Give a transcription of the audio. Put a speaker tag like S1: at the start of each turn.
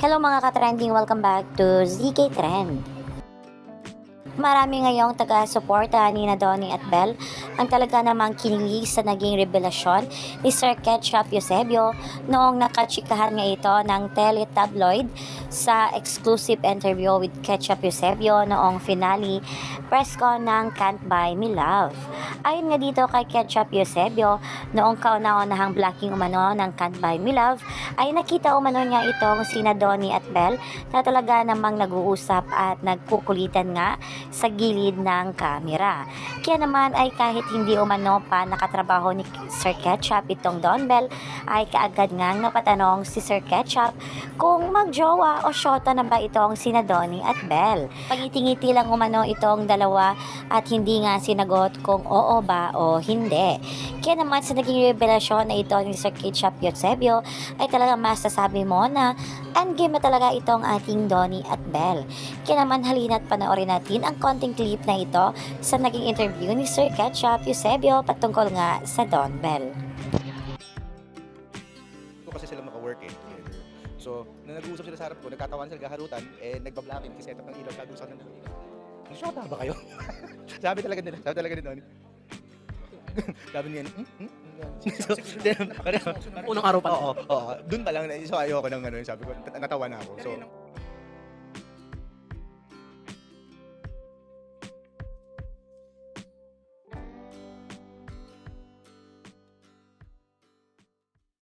S1: Hello mga ka-trending, welcome back to ZK Trend. Marami ngayong taga-suporta ni na Donnie at Belle ang talaga namang kinilig sa naging revelasyon ni Sir Ketchup Eusebio noong nakachikahan nga ito ng teletabloid sa exclusive interview with Ketchup Eusebio noong finale press con ng Can't Buy Me Love. Ayon nga dito kay Ketchup Eusebio, noong kauna-unahang blocking umano ng Can't Buy Me Love, ay nakita umano niya itong sina Donnie at Belle na talaga namang nag-uusap at nagkukulitan nga sa gilid ng kamera. Kaya naman ay kahit hindi umano pa nakatrabaho ni Sir Ketchup itong Don Bell, ay kaagad nga napatanong si Sir Ketchup kung magjowa o syota na ba itong sina Donnie at Belle. Pagiti-ngiti lang umano itong dalawa at hindi nga sinagot kung oo ba o hindi. Kaya naman sa naging revelasyon na ito ni Sir Ketchup Eusebio ay talaga masasabi mo na endgame na talaga itong ating Donnie at Belle. Kaya naman halina't panoorin natin ang konting clip na ito sa naging interview ni Sir Ketchup Eusebio patungkol nga sa Don Bell.
S2: kasi sila maka-work eh. So, nung nag-uusap sila sa harap ko, nagkatawanan sila kaharutan, eh, nagbablocking kasi setup ng ilaw, sabi ko sa kanila, Nag-shota ba kayo? sabi talaga nila, sabi talaga ni Donnie. sabi niya, hmm? hmm? so, then,
S3: Unang araw pa.
S2: Oo, oo. Doon pa lang, so ayoko ng ano, sabi ko, natawa na ako. So,